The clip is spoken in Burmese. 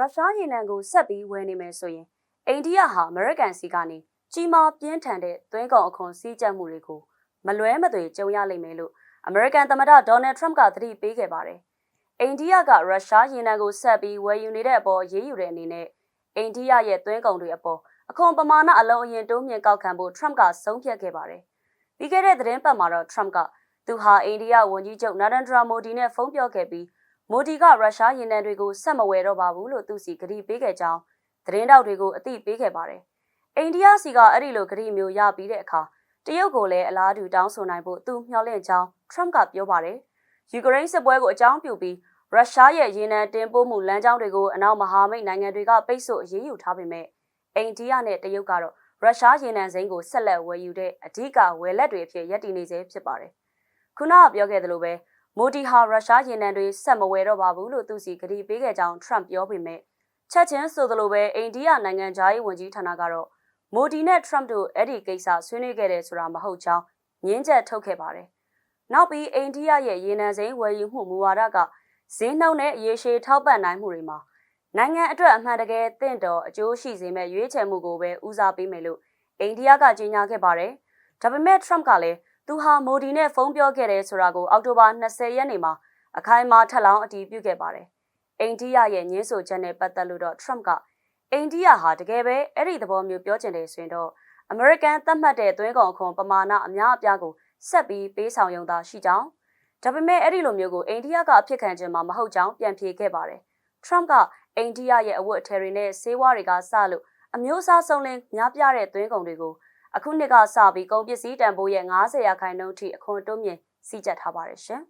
ရုရှားရေနံကိုဆက်ပြီးဝယ်နေမယ်ဆိုရင်အိန္ဒိယဟာအမေရိကန်စီကနေကြီးမားပြင်းထန်တဲ့သွင်းကုန်အခွန်စည်းကြပ်မှုတွေကိုမလွဲမသွေကြုံရလိမ့်မယ်လို့အမေရိကန်သမ္မတဒေါ်နယ်ထရမ့်ကသတိပေးခဲ့ပါတယ်။အိန္ဒိယကရုရှားရေနံကိုဆက်ပြီးဝယ်ယူနေတဲ့အပေါ်ရေးယူတဲ့အနေနဲ့အိန္ဒိယရဲ့သွင်းကုန်တွေအပေါ်အခွန်ပမာဏအလုံးအရင်တိုးမြင့်ကောက်ခံဖို့ထရမ့်ကဆုံးဖြတ်ခဲ့ပါတယ်။ပြီးခဲ့တဲ့သတင်းပတ်မှာတော့ထရမ့်ကသူဟာအိန္ဒိယဝန်ကြီးချုပ်နာဒန်ဒရာမိုဒီနဲ့ဖုန်းပြောခဲ့ပြီး မိုဒီကရုရှားရေနံတွေကိုဆက်မဝယ်တော့ပါဘူးလို့သူစီကတိပေးခဲ့ကြောင်းသတင်းတောက်တွေကိုအသိပေးခဲ့ပါတယ်။အိန္ဒိယစီကအဲ့ဒီလိုကတိမျိုးရပြီးတဲ့အခါတရုတ်ကိုလည်းအလားတူတောင်းဆိုနိုင်ဖို့သူမျှော်လင့်ကြောင်းထရမ့်ကပြောပါတယ်။ယူကရိန်းစစ်ပွဲကိုအကြောင်းပြုပြီးရုရှားရဲ့ရေနံတင်ပို့မှုလမ်းကြောင်းတွေကိုအနောက်မဟာမိတ်နိုင်ငံတွေကပိတ်ဆို့အရေးယူထားပေမဲ့အိန္ဒိယနဲ့တရုတ်ကတော့ရုရှားရေနံစိမ်းကိုဆက်လက်ဝယ်ယူတဲ့အဓိကဝယ်လက်တွေအဖြစ်ရပ်တည်နေစေဖြစ်ပါတယ်။ခုနကပြောခဲ့သလိုပဲ မိုဒီဟာရုရှားရေနံတွေဆက်မဝယ်တော့ပါဘူးလို့သူစီကတိပေးခဲ့ကြောင်းထရမ့်ပြောပေမဲ့ချက်ချင်းဆိုသလိုပဲအိန္ဒိယနိုင်ငံသားရေးဝန်ကြီးဌာနကတော့မိုဒီနဲ့ထရမ့်တို့အဲ့ဒီကိစ္စဆွေးနွေးခဲ့တယ်ဆိုတာမဟုတ်ကြောင်းငင်းချက်ထုတ်ခဲ့ပါတယ်။နောက်ပြီးအိန္ဒိယရဲ့ရေနံစိမ်းဝယ်ယူမှုမူဝါဒကဈေးနှုန်းနဲ့ရေရှည်ထောက်ပံ့နိုင်မှုတွေမှာနိုင်ငံအတွက်အမှန်တကယ်တင့်တော်အကျိုးရှိစေမဲ့ရွေးချယ်မှုကိုပဲဦးစားပေးမယ်လို့အိန္ဒိယကကြေညာခဲ့ပါတယ်။ဒါပေမဲ့ Trump ကလည်း သူဟာမိုဒီနဲ့ဖုန်းပြောခဲ့တယ်ဆိုတာကိုအောက်တိုဘာ20ရက်နေ့မှာအခိုင်အမာထပ်လောင်းအတည်ပြုခဲ့ပါတယ်။အိန္ဒိယရဲ့ညှင်းဆိုချက်နဲ့ပတ်သက်လို့တော့ Trump ကအိန္ဒိယဟာတကယ်ပဲအဲ့ဒီသဘောမျိုးပြောချင်တယ်ဆိုရင်တော့အမေရိကန်သတ်မှတ်တဲ့သွင်းကုန်အခွန်ပမာဏအများအပြားကိုဆက်ပြီးပေးဆောင်ရုံသာရှိကြောင်းဒါပေမဲ့အဲ့ဒီလိုမျိုးကိုအိန္ဒိယကအဖြစ်ခံခြင်းမှာမဟုတ်ကြောင်းပြန်ဖြေခဲ့ပါတယ်။ Trump ကအိန္ဒိယရဲ့အဝတ်အထည်တွေနဲ့ဆေးဝါးတွေကစလို့အမျိုးအစားစုံလင်များပြားတဲ့သွင်းကုန်တွေကို အခုနှစ်ကစပြီးကုန်ပစ္စည်းတန်ဖိုးရဲ့90ရာခိုင်နှုန်းထိအခွန်တိုးမြင့်စီးကျက်ထားပါတယ်ရှင်။